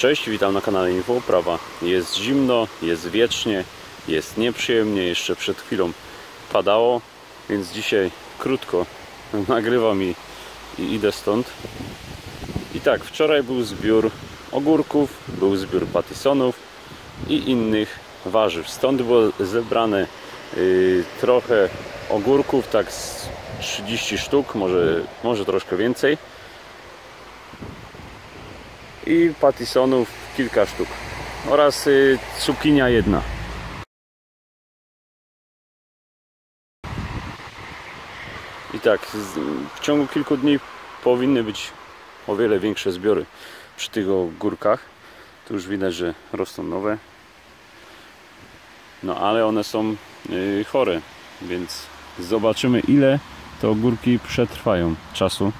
Cześć, witam na kanale Info. Jest zimno, jest wiecznie, jest nieprzyjemnie, jeszcze przed chwilą padało, więc dzisiaj krótko nagrywam i, i idę stąd. I tak, wczoraj był zbiór ogórków, był zbiór patisonów i innych warzyw. Stąd było zebrane y, trochę ogórków, tak z 30 sztuk, może, może troszkę więcej i patisonów kilka sztuk oraz y, cukinia jedna. I tak, w ciągu kilku dni powinny być o wiele większe zbiory przy tych górkach. Tu już widać, że rosną nowe. No ale one są y, chore, więc zobaczymy ile te ogórki przetrwają czasu.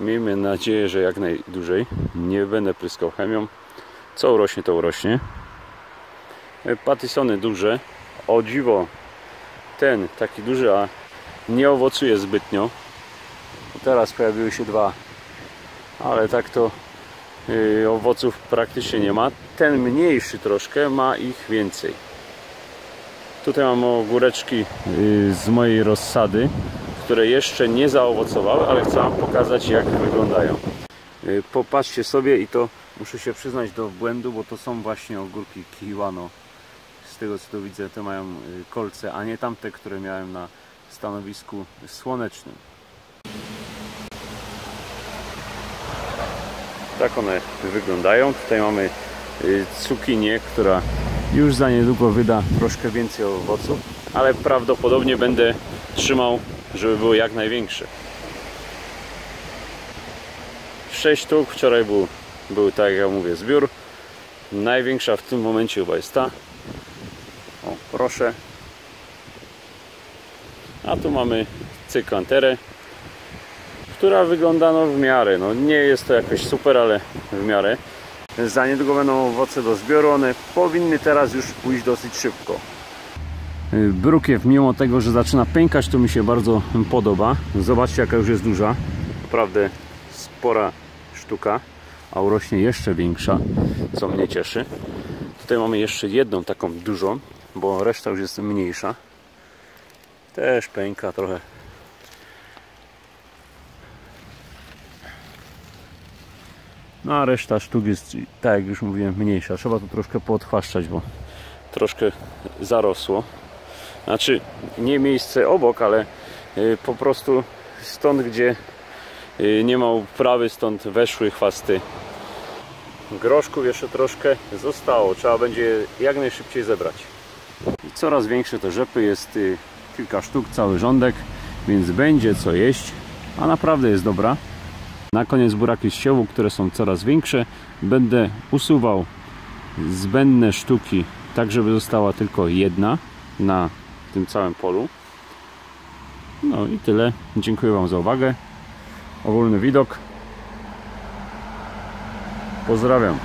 Miejmy nadzieję, że jak najdłużej. Nie będę pryskał chemią. Co urośnie, to urośnie. E, Patisony duże. O dziwo, ten taki duży, a nie owocuje zbytnio. Teraz pojawiły się dwa, ale tak to yy, owoców praktycznie nie ma. Ten mniejszy troszkę ma ich więcej. Tutaj mam ogóreczki yy, z mojej rozsady które jeszcze nie zaowocowały, ale chcę Wam pokazać jak wyglądają. Yy, Popatrzcie sobie i to muszę się przyznać do błędu, bo to są właśnie ogórki Kiwano. Z tego co tu widzę, te mają yy, kolce, a nie tamte, które miałem na stanowisku słonecznym. Tak one wyglądają. Tutaj mamy yy, cukinię, która już za niedługo wyda troszkę więcej owoców, ale prawdopodobnie będę trzymał żeby były jak największe. 6 sztuk, wczoraj był, był tak jak ja mówię zbiór. Największa w tym momencie chyba jest ta. O, proszę. A tu mamy cyklanterę, która wygląda no w miarę. No nie jest to jakoś super, ale w miarę. Za niedługo będą owoce do zbioru. One powinny teraz już pójść dosyć szybko. Brukiew, mimo tego, że zaczyna pękać, to mi się bardzo podoba. Zobaczcie, jaka już jest duża. Naprawdę spora sztuka, a urośnie jeszcze większa, co mnie cieszy. Tutaj mamy jeszcze jedną taką dużą, bo reszta już jest mniejsza. Też pęka trochę. No a reszta sztuk jest, tak jak już mówiłem, mniejsza. Trzeba tu troszkę poodchwaszczać, bo troszkę zarosło znaczy nie miejsce obok, ale y, po prostu stąd, gdzie y, nie ma uprawy, stąd weszły chwasty. Groszków jeszcze troszkę zostało, trzeba będzie jak najszybciej zebrać. I coraz większe te rzepy, jest y, kilka sztuk, cały rządek, więc będzie co jeść, a naprawdę jest dobra. Na koniec buraki z siołu, które są coraz większe, będę usuwał zbędne sztuki, tak żeby została tylko jedna na tym całym polu. No i tyle. Dziękuję Wam za uwagę. Ogólny widok. Pozdrawiam.